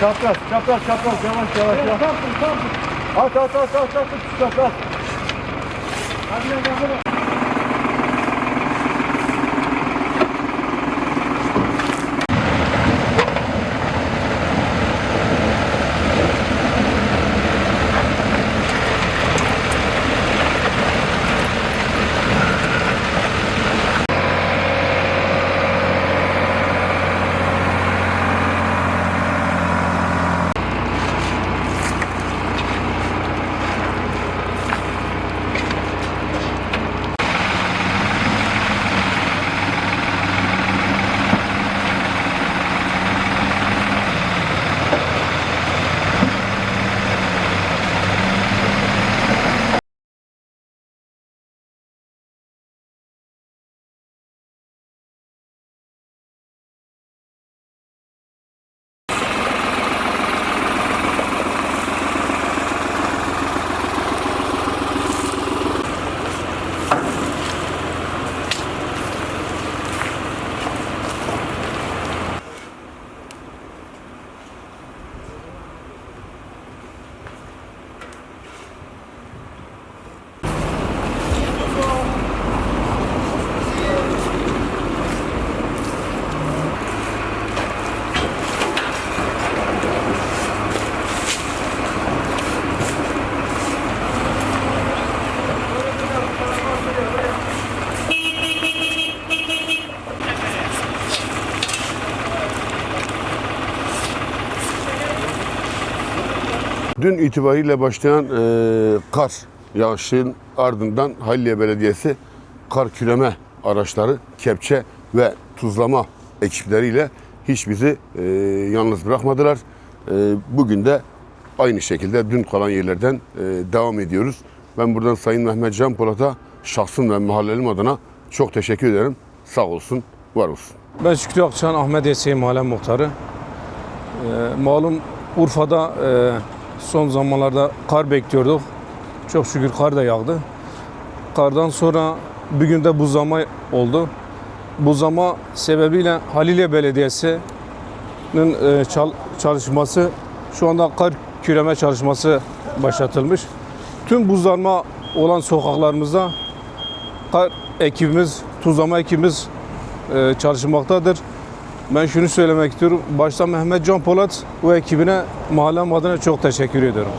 Çapraz, çapraz, çapraz. Yavaş, yavaş, yavaş. At, at, at, at, at, at, at. Dün itibariyle başlayan e, kar yağışın ardından Halliye Belediyesi kar küreme araçları, kepçe ve tuzlama ekipleriyle hiç bizi e, yalnız bırakmadılar. E, bugün de aynı şekilde dün kalan yerlerden e, devam ediyoruz. Ben buradan Sayın Mehmet Can Polat'a şahsım ve mahallelim adına çok teşekkür ederim. Sağ olsun, var olsun. Ben Şükrü Akçan, Ahmet Yeseği Mahalle Muhtarı. Ee, malum Urfa'da e, son zamanlarda kar bekliyorduk. Çok şükür kar da yağdı. Kardan sonra bir günde buzlama oldu. Buzlama sebebiyle Halilye Belediyesi'nin e, çal- çalışması, şu anda kar küreme çalışması başlatılmış. Tüm buzlanma olan sokaklarımızda kar ekibimiz, tuzlama ekibimiz e, çalışmaktadır. Ben şunu söylemek istiyorum. Başta Mehmet Can Polat ve ekibine mahallem adına çok teşekkür ediyorum.